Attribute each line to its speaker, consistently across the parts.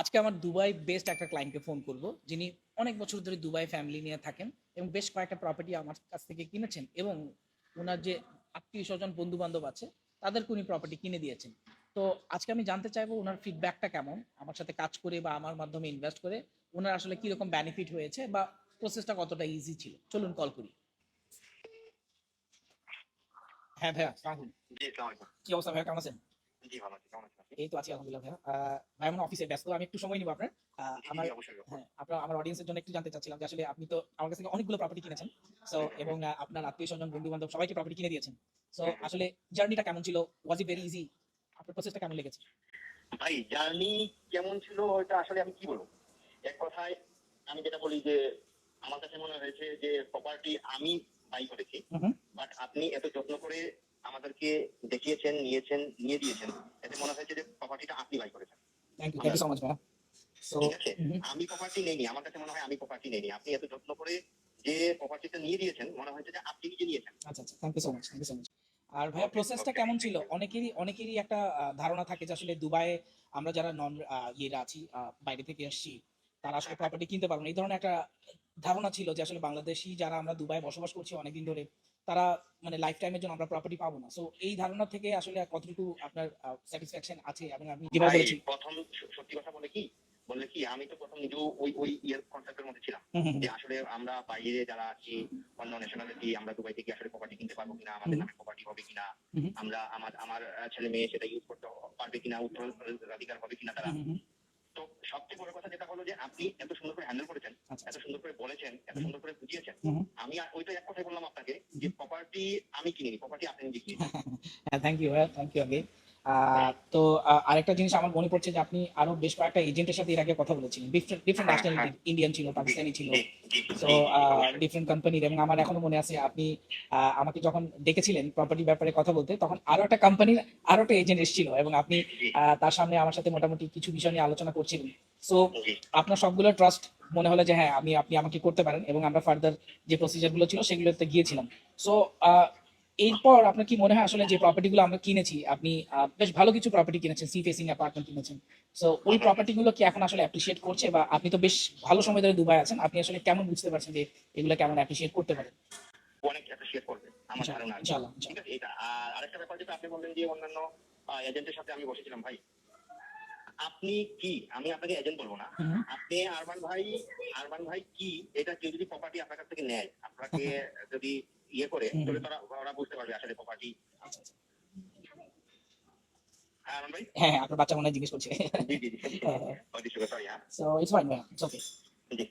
Speaker 1: আজকে আমার Dubai best একটা ক্লায়েন্টকে ফোন করব যিনি অনেক বছর ধরে দুবাই ফ্যামিলি নিয়ে থাকেন এবং বেশ কয়েকটা প্রপার্টি আমার কাছ থেকে কিনেছেন এবং ওনার যে আত্মীয় স্বজন বন্ধু বান্ধব আছে তাদেরকে উনি প্রপার্টি কিনে দিয়েছেন। তো আজকে আমি জানতে চাইব ওনার ফিডব্যাকটা কেমন আমার সাথে কাজ করে বা আমার মাধ্যমে ইনভেস্ট করে ওনার আসলে কীরকম বেনিফিট হয়েছে বা প্রসেসটা কতটা ইজি ছিল? চলুন কল করি। হ্যাঁ ভাইয়া কি অবস্থা ভাইয়া কেমন আছেন? এই তো আছি আলহামদুলিল্লাহ ভাইয়া। আহ, ভাই আমার অফিসে ব্যস্ত আমি একটু সময় নিব আপনার। আমার। হ্যাঁ আপনার আমার অডিয়েন্সের জন্য একটু জানতে চাচ্ছিলাম যে আসলে আপনি তো আমার কাছ অনেকগুলো প্রপার্টি কিনেছেন। সো এবং আপনার আত্মীয় স্বজন বন্ধু বান্ধব সবাইকে প্রপার্টি কিনে দিয়েছেন। সো আসলে জার্নিটা কেমন ছিল? ওয়াজ ইট ভেরি ইজি আপনার প্রসেসটা কেমন লেগেছে?
Speaker 2: ভাই জার্নি কেমন ছিল ওটা আসলে আমি কি বলব? এক কথায় আমি যেটা বলি যে আমার কাছে মনে হয়েছে যে প্রপার্টি আমি বাই করেছি। বাট আপনি এত যত্ন করে আমাদেরকে দেখিয়েছেন নিয়েছেন নিয়ে দিয়েছেন। এতে মনে হয়েছে যে প্রপার্টিটা আপনি বাই করেছেন।
Speaker 1: Thank you thank you so much
Speaker 2: ঠিক আছে? আমি প্রপার্টি নেইনি। আমার কাছে মনে হয় আমি প্রপার্টি নেইনি। আপনি এত যত্ন করে যে প্রপার্টিটা নিয়ে দিয়েছেন মনে হয়েছে যে আপনি নিজে নিয়েছেন।
Speaker 1: আচ্ছা আচ্ছা thank you so much thank you so much আর ভাইয়া প্রসেসটা কেমন ছিল? অনেকেরই অনেকেরই একটা ধারণা থাকে যে আসলে দুবাইয়ে আমরা যারা নন ইয়েরা আছি বাইরে থেকে আসছি তারা আসলে প্রপার্টি কিনতে পারব না। এই ধরনের একটা ধারণা ছিল যে আসলে বাংলাদেশি যারা আমরা দুবাই বসবাস করছি অনেকদিন ধরে তারা মানে লাইফ টাইমের জন্য আমরা প্রপার্টি পাবো না। সো এই ধারণা থেকে আসলে কতটুকু আপনার স্যাটিসফ্যাকশন আছে? এবং আমি যেভাবে
Speaker 2: ভাই,
Speaker 1: বলেছি।
Speaker 2: প্রথম সত্যি কথা বলে কি? বললে কি আমি তো প্রথম নিজেও ওই ওই ইয়ের কনসেপ্টের মধ্যে ছিলাম। যে আসলে আমরা বাইরে যারা আছি অন্য ন্যাশনালিটি আমরা দুবাই থেকে আসলে প্রপার্টি কিনতে পারব কিনা আমাদের নামে প্রপার্টি হবে কিনা আমরা আমার আমার ছেলে মেয়ে সেটা ইউজ করতে পারবে কিনা উত্তরাধিকার হবে কিনা তারা। তো সবচেয়ে বড় কথা যেটা হলো যে আপনি এত সুন্দর করে হ্যান্ডেল করেছেন
Speaker 1: আচ্ছা।
Speaker 2: এত সুন্দর করে বলেছেন এত সুন্দর করে বুঝিয়েছেন। আমি আর ওইটা এক কথাই বললাম আপনাকে যে প্রপার্টি আমি কিনিনি প্রপার্টি আপনি নিজে কিনেছেন।
Speaker 1: হ্যাঁ থ্যাংক ইউ থ্যাংক ইউ আগে তো আরেকটা জিনিস আমার মনে পড়ছে যে আপনি আরও বেশ কয়েকটা এজেন্টের সাথে এর আগে কথা বলেছিলেন। ডিফারেন্ট ন্যাশনালিটি ইন্ডিয়ান ছিল পাকিস্তানি ছিল।
Speaker 2: অবশ্যই।
Speaker 1: ডিফারেন্ট কোম্পানির এবং আমার এখনও মনে আছে আপনি আমাকে যখন ডেকেছিলেন প্রপার্টি ব্যাপারে কথা বলতে তখন আরও একটা কোম্পানির আরও একটা এজেন্ট এসেছিল এবং আপনি আহ, তার সামনে আমার সাথে মোটামুটি কিছু বিষয় নিয়ে আলোচনা করছিলেন। সো আপনার সবগুলো ট্রাস্ট মনে হলো যে হ্যাঁ আমি আপনি আমাকে করতে পারেন এবং আমরা ফার্দার যে প্রসিজারগুলো ছিল সেগুলোতে গিয়েছিলাম। সো এরপর আপনার কি মনে হয় আসলে যে প্রপার্টি গুলো আমরা কিনেছি আপনি বেশ ভালো কিছু প্রপার্টি কিনেছেন সি ফেসিং অ্যাপার্টমেন্ট কিনেছেন। সো ওই প্রপার্টি গুলো কি এখন আসলে অ্যাপ্রিসিয়েট করছে বা আপনি তো বেশ ভালো সময় ধরে দুবাই আছেন আপনি আসলে কেমন বুঝতে পারছেন যে এগুলো কেমন অ্যাপ্রিসিয়েট করতে পারেন?
Speaker 2: অনেক অ্যাপ্রিসিয়েট করবে আমার ধারণা। আর ঠিক আছে এটা আর আরেকটা ব্যাপার যেটা আপনি বললেন যে অন্যান্য এজেন্টের সাথে আমি বসেছিলাম ভাই। আপনি কি আমি আপনাকে এজেন্ট বলব না আপনি আরমান ভাই আরমান ভাই কি এটা কেউ যদি প্রপার্টি আপনার কাছ থেকে নেয় আপনাকে যদি ইয়ে করে তাহলে তারা ওরা বুঝতে পারবে আসলে প্রপার্টি। হ্যাঁ
Speaker 1: হ্যাঁ আপনার বাচ্চা মনে জিজ্ঞেস করছে।
Speaker 2: জি জি জি।
Speaker 1: হ্যাঁ, so it's fine it's okay
Speaker 2: জি।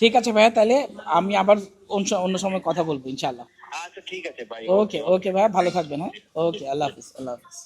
Speaker 1: ঠিক আছে ভাইয়া তাহলে আমি আবার অন্য অন্য সময় কথা বলব ইনশাআল্লাহ।
Speaker 2: আচ্ছা ঠিক আছে ভাই
Speaker 1: ওকে ওকে ভাইয়া ভালো থাকবেন হ্যাঁ? ওকে আল্লাহ হাফিজ আল্লাহ হাফিজ।